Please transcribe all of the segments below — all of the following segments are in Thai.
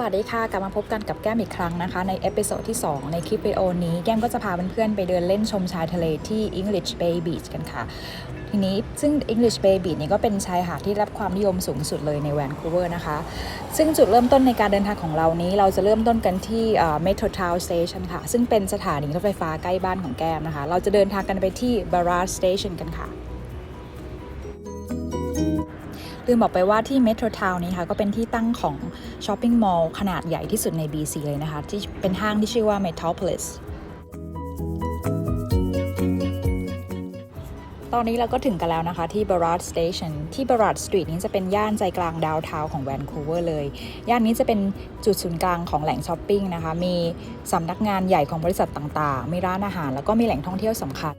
วัสดีค่ะ กลับมาพบกันกับแก้มอีกครั้งนะคะ ในเอพิโซดที่ 2 ในคลิปวิดีโอนี้ แก้มก็จะพาเพื่อนๆไปเดินเล่นชมชายทะเลที่ English Bay Beach กันค่ะ ทีนี้ซึ่ง English Bay Beach นี่ก็เป็นชายหาดที่รับความนิยมสูงสุดเลยในแวนคูเวอร์นะคะ ซึ่งจุดเริ่มต้นในการเดินทางของเรานี้ เราจะเริ่มต้นกันที่เอ่อ Metro Town Station ค่ะ ซึ่งเป็นสถานีรถไฟฟ้าใกล้บ้านของแก้มนะคะ เราจะเดินทางกันไปที่ Barrage Station กันค่ะ ลืมบอกไปว่าที่ Metro Town นี้ค่ะก็เป็นที่ตั้งของช้อปปิ้งมอลล์ขนาดใหญ่ที่สุดใน BC เลยนะคะ ที่เป็นห้างที่ชื่อว่า Metropolis ตอนนี้เราก็ถึงกันแล้วนะคะที่ Barrage Station ที่ Barrage Street นี้จะเป็นย่านใจกลางดาวน์ทาของแวนคูเวอร์เลย ย่านนี้จะเป็นจุดศูนย์กลางของแหล่งช้อปปิ้งนะคะ มีสำนักงานใหญ่ของบริษัทต่างๆ มีร้านอาหาร แล้วก็มีแหล่งท่องเที่ยวสำคัญ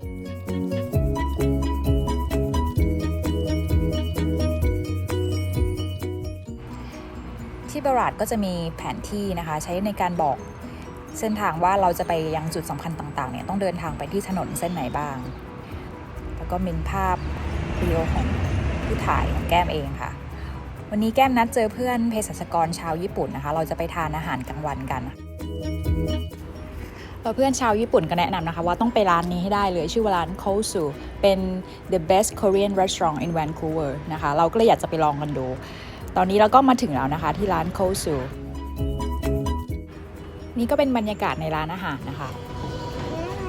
ที่บราดก็จะมีแผนที่นะคะ ใช้ในการบอกเส้นทางว่าเราจะไปยังจุดสำคัญต่างๆเนี่ยต้องเดินทางไปที่ถนนเส้นไหนบ้าง แล้วก็มีภาพวิดีโอของผู้ถ่ายของแก้มเองค่ะ วันนี้แก้มนัดเจอเพื่อนเภสัชกรชาวญี่ปุ่นนะคะ เราจะไปทานอาหารกลางวันกันเพื่อนชาวญี่ปุ่นก็แนะนำนะคะ ว่าต้องไปร้านนี้ให้ได้เลย ชื่อว่าร้าน Kosu เป็น the best Korean restaurant in Vancouver นะคะ เราก็เลยอยากจะไปลองกันดู ตอนนี้เราก็มาถึงแล้วนะคะที่ร้าน Kosu นี่ก็เป็นบรรยากาศในร้านอาหารนะคะ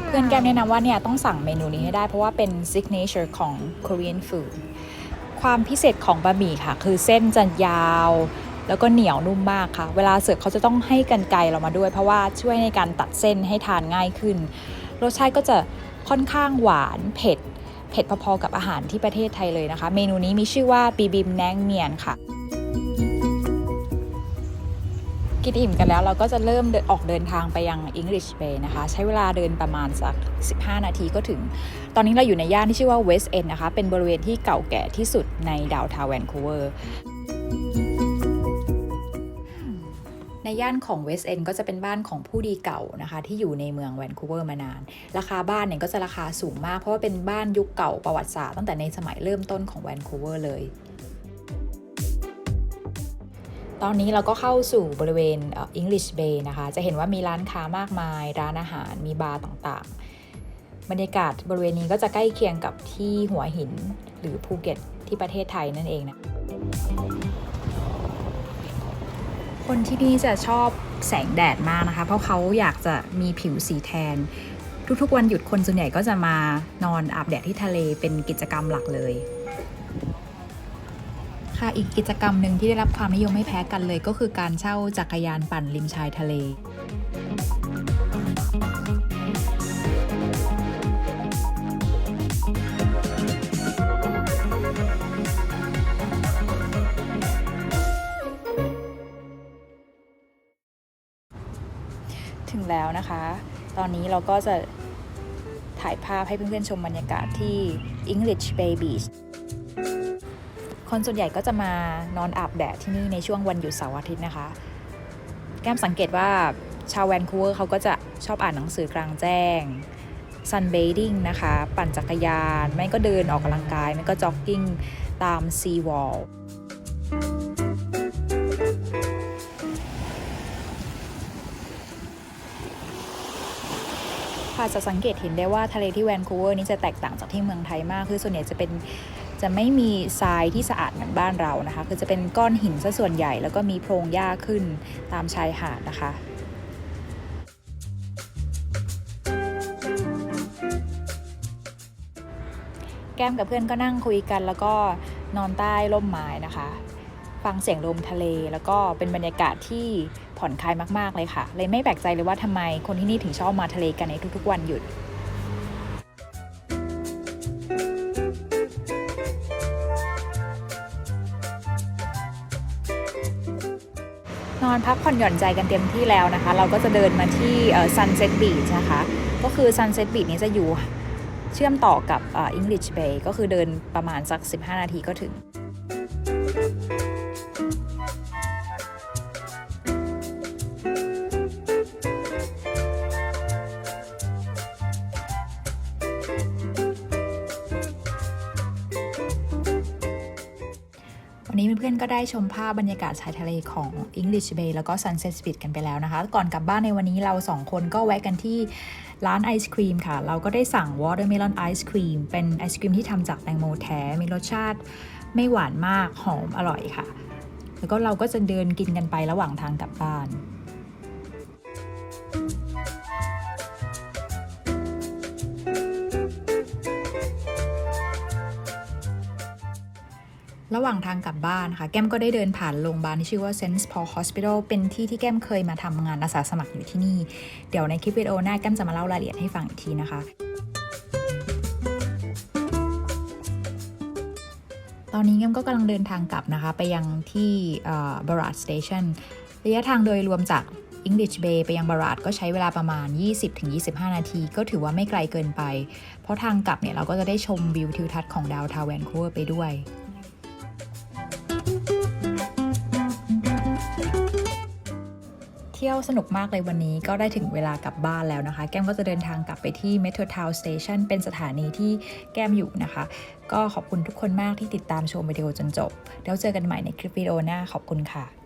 เพื่อนแก้มแนะนำว่าเนี่ยต้องสั่งเมนูนี้ให้ได้เพราะว่าเป็น signature ของ Korean food ความพิเศษของบะหมี่ค่ะ คือเส้นจะยาว แล้วก็เหนียวนุ่มมากค่ะ เวลาเสิร์ฟเขาจะต้องให้กันไกรเรามาด้วย เพราะว่าช่วยในการตัดเส้นให้ทานง่ายขึ้น รสชาติก็จะค่อนข้างหวานเผ็ด เผ็ดพอๆกับอาหารที่ประเทศไทยเลยนะคะ เมนูนี้มีชื่อว่าบีบิมแนงเมียนค่ะ กินอิ่มกันแล้วเราก็จะเริ่มเดินออกเดินทางไปยัง English Bay นะคะ ใช้เวลาเดินประมาณสัก 15 นาทีก็ถึง ตอนนี้เราอยู่ในย่านที่ชื่อว่า West End นะคะ เป็นบริเวณที่เก่าแก่ที่สุดในดาวทาวน์แวนคูเวอร์ในย่านของ West End ก็จะเป็นบ้านของผู้ดีเก่านะคะ ที่อยู่ในเมืองแวนคูเวอร์มานาน ราคาบ้านเนี่ยก็จะราคาสูงมากเพราะว่าเป็นบ้านยุคเก่าประวัติศาสตร์ตั้งแต่ในสมัยเริ่มต้นของแวนคูเวอร์เลย ตอนนี้เราก็เข้าสู่บริเวณอ่อ English Bay นะคะ จะเห็นว่ามีร้านค้ามากมาย ร้านอาหาร มีบาร์ต่างๆ บรรยากาศบริเวณนี้ก็จะใกล้เคียงกับที่หัวหินหรือภูเก็ตที่ประเทศไทยนั่นเองนะ คนที่นี่จะชอบแสงแดดมากนะคะ เพราะเขาอยากจะมีผิวสีแทน ทุกๆวันหยุดคนส่วนใหญ่ก็จะมานอนอาบแดดที่ทะเลเป็นกิจกรรมหลักเลย ค่ะอีกกิจกรรมหนึ่งที่ได้รับความนิยมไม่แพ้กันเลยก็คือการเช่าจักรยานปั่นริมชายทะเลถึงแล้วนะคะ ตอนนี้เราก็จะถ่ายภาพให้เพื่อนๆชมบรรยากาศที่ English Bay Beach คนส่วนใหญ่ก็จะมานอนอาบแดดที่นี่ในช่วงวันหยุดเสาร์อาทิตย์นะคะ แก้มสังเกตว่าชาวแวนคูเวอร์เขาก็จะชอบอ่านหนังสือกลางแจ้ง sunbathing นะคะ ปั่นจักรยาน ไม่ก็เดินออกกำลังกาย ไม่ก็จ็อกกิ้งตาม sea wall ค่ะจะสังเกตเห็นได้ว่าทะเลที่แวนคูเวอร์นี้จะแตกต่างจากที่เมืองไทยมาก คือส่วนใหญ่จะเป็น จะไม่มีทรายที่สะอาดเหมือนบ้านเรานะคะ คือจะเป็นก้อนหินซะส่วนใหญ่แล้วก็มีโพรงหญ้าขึ้นตามชายหาดนะคะแก้มกับเพื่อนก็นั่งคุยกัน แล้วก็นอนใต้ร่มไม้นะคะ ฟังเสียงลมทะเลแล้วก็เป็นบรรยากาศที่ผ่อนคลายมาก ๆ เลยค่ะ เลยไม่แปลกใจเลยว่าทำไมคนที่นี่ถึงชอบมาทะเลกันในทุก ๆ วันหยุด นอนพักผ่อนหย่อนใจกันเต็มที่แล้วนะคะ เราก็จะเดินมาที่ Sunset Beach นะคะ ก็คือ Sunset Beach นี้จะอยู่เชื่อมต่อกับอ่อ English Bay ก็คือเดินประมาณสัก 15 นาทีก็ถึง วันนี้เพื่อนๆก็ได้ชมภาพบรรยากาศชายทะเลของ English Bay แล้วก็ Sunset Speed กันไปแล้วนะคะ ก่อนกลับบ้านในวันนี้เราสองคนก็แวะกันที่ร้านไอศครีมค่ะ เราก็ได้สั่ง Watermelon Ice Cream เป็นไอศครีมที่ทำจากแตงโมแท้ มีรสชาติไม่หวานมาก หอมอร่อยค่ะ แล้วก็เราก็จะเดินกินกันไประหว่างทางกลับบ้าน ระหว่างทางกลับบ้านค่ะแก้มก็ได้เดินผ่านโรงพยาบาลที่ชื่อว่า Saint Paul Hospital เป็นที่ที่แก้มเคยมาทำงานอาสาสมัครอยู่ที่นี่ เดี๋ยวในคลิปวิดีโอหน้าแก้มจะมาเล่ารายละเอียดให้ฟังอีกทีนะคะ ตอนนี้แก้มก็กำลังเดินทางกลับนะคะ ไปยังที่บาราดสเตชันระยะทางโดยรวมจาก English Bay ไปยังบาราดก็ใช้เวลาประมาณ 20-25 นาที ก็ถือว่าไม่ไกลเกินไป เพราะทางกลับเนี่ยเราก็จะได้ชมวิวทิวทัศน์ของดาวทาวแวนคูเวอร์ไปด้วย เที่ยวสนุกมากเลยวันนี้ก็ได้ถึงเวลากลับบ้านแล้วนะคะ แก้มก็จะเดินทางกลับไปที่ Metro Town Station เป็นสถานีที่แก้มอยู่นะคะ ก็ขอบคุณทุกคนมากที่ติดตามชมวิดีโอจนจบ แล้วเจอกันใหม่ในคลิปวิดีโอหน้าขอบคุณค่ะ